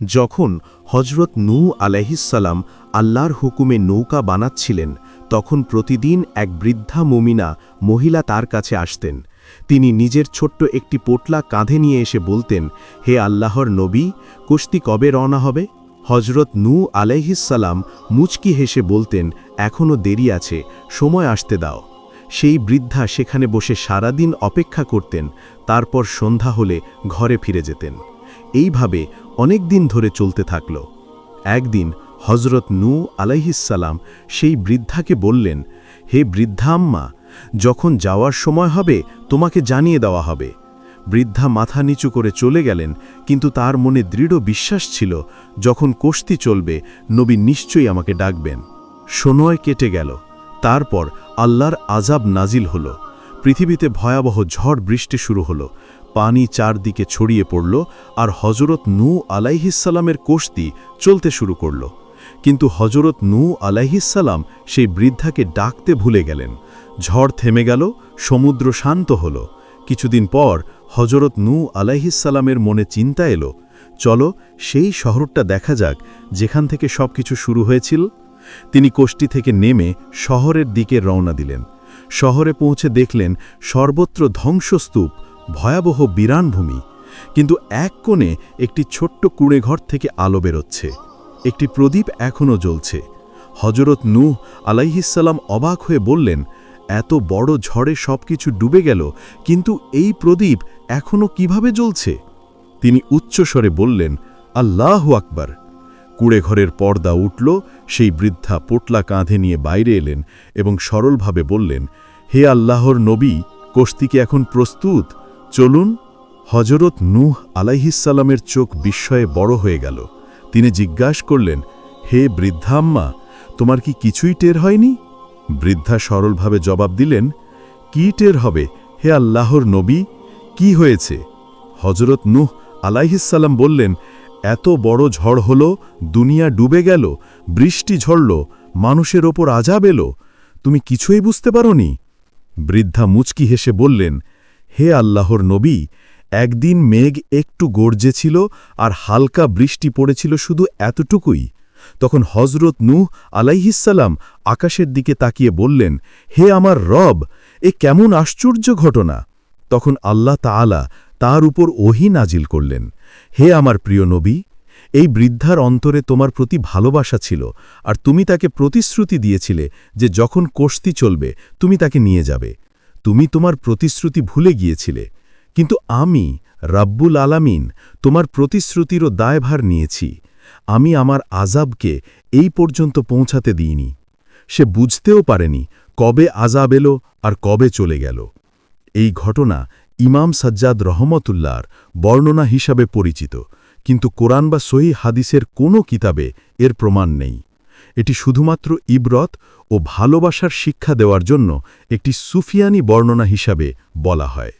যখন হজরত নূ আলাইহিসাল্লাম আল্লাহর হুকুমে নৌকা বানাচ্ছিলেন, তখন প্রতিদিন এক বৃদ্ধা মমিনা মহিলা তার কাছে আসতেন। তিনি নিজের ছোট্ট একটি পোটলা কাঁধে নিয়ে এসে বলতেন, হে আল্লাহর নবী কুস্তি কবে রওনা হবে? হজরত নূ আলাইহিসাল্লাম মুচকি হেসে বলতেন এখনও দেরি আছে, সময় আসতে দাও। সেই বৃদ্ধা সেখানে বসে সারাদিন অপেক্ষা করতেন, তারপর সন্ধ্যা হলে ঘরে ফিরে যেতেন। এইভাবে অনেক দিন ধরে চলতে থাকল। একদিন হজরত নূ আলাইহিসাল্লাম সেই বৃদ্ধাকে বললেন, হে বৃদ্ধা আম্মা, যখন যাওয়ার সময় হবে, তোমাকে জানিয়ে দেওয়া হবে। বৃদ্ধা মাথা নিচু করে চলে গেলেন, কিন্তু তার মনে দৃঢ় বিশ্বাস ছিল, যখন কোষ্তি চলবে, নবী নিশ্চয়ই আমাকে ডাকবেন। সময় কেটে গেল। তারপর আল্লাহর আজাব নাজিল হল। পৃথিবীতে ভয়াবহ ঝড় বৃষ্টি শুরু হলো। পানি চারদিকে ছড়িয়ে পড়ল আর হজরত নূ আলাইহিসাল্লামের কোষ্তি চলতে শুরু করল। কিন্তু হজরত নু আলাইহিসাল্লাম সেই বৃদ্ধাকে ডাকতে ভুলে গেলেন। ঝড় থেমে গেল, সমুদ্র শান্ত হল। কিছুদিন পর হজরত নু আলাইহিসাল্লামের মনে চিন্তা এলো, চলো সেই শহরটা দেখা যাক যেখান থেকে সব কিছু শুরু হয়েছিল। তিনি কোষ্টি থেকে নেমে শহরের দিকে রওনা দিলেন। শহরে পৌঁছে দেখলেন সর্বত্র ধ্বংসস্তূপ ভয়াবহ বিরানভূমি কিন্তু এক কোণে একটি ছোট্ট কুঁড়েঘর থেকে আলো বেরোচ্ছে। একটি প্রদীপ এখনও জ্বলছে। হজরত নূহ আলাইহিসাল্লাম অবাক হয়ে বললেন, এত বড় ঝড়ে সবকিছু ডুবে গেল, কিন্তু এই প্রদীপ এখনও কীভাবে জ্বলছে? তিনি উচ্চস্বরে বললেন, আল্লাহ আকবার। কুড়েঘরের পর্দা উঠল, সেই বৃদ্ধা পোটলা কাঁধে নিয়ে বাইরে এলেন এবং সরলভাবে বললেন, হে আল্লাহর নবী কোস্তিকে এখন প্রস্তুত? চলুন হজরত নূহ আলাইহিসাল্লামের চোখ বিস্ময়ে বড় হয়ে গেল। তিনি জিজ্ঞাসা করলেন, হে বৃদ্ধাম্মা তোমার কি কিছুই টের হয়নি? বৃদ্ধা সরলভাবে জবাব দিলেন, কি টের হবে? হে আল্লাহর নবী, কি হয়েছে? হজরত নূহ আলাইহিসাল্লাম বললেন, এত বড় ঝড় হল, দুনিয়া ডুবে গেল, বৃষ্টি ঝরল, মানুষের ওপর আজাব এলো। তুমি কিছুই বুঝতে পারোনি? বৃদ্ধা মুচকি হেসে বললেন হে আল্লাহর নবী, একদিন মেঘ একটু গর্জেছিল আর হালকা বৃষ্টি পড়েছিল শুধু এতটুকুই। তখন হজরত নূহ আলাইহিসাল্লাম আকাশের দিকে তাকিয়ে বললেন, হে আমার রব, এ কেমন আশ্চর্য ঘটনা। তখন আল্লাহ তাআলা তার উপর ওহি নাজিল করলেন, হে আমার প্রিয় নবী, এই বৃদ্ধার অন্তরে তোমার প্রতি ভালোবাসা ছিল আর তুমি তাকে প্রতিশ্রুতি দিয়েছিলে যে যখন কোষ্তি চলবে, তুমি তাকে নিয়ে যাবে। তুমি তোমার প্রতিশ্রুতি ভুলে গিয়েছিলে, কিন্তু আমি, রাব্বুল আলামিন, তোমার প্রতিশ্রুতিরও দায়ভার নিয়েছি। আমি আমার আজাবকে এই পর্যন্ত পৌঁছাতে দিইনি। সে বুঝতেও পারেনি কবে আজাব এলো আর কবে চলে গেল। এই ঘটনা ইমাম সাজ্জাদ রহমতুল্লার বর্ণনা হিসাবে পরিচিত, কিন্তু কোরআন বা সহি হাদিসের কোনো কিতাবে এর প্রমাণ নেই। এটি শুধুমাত্র ইব্রত ও ভালোবাসার শিক্ষা দেওয়ার জন্য একটি সুফিয়ানি বর্ণনা হিসাবে বলা হয়।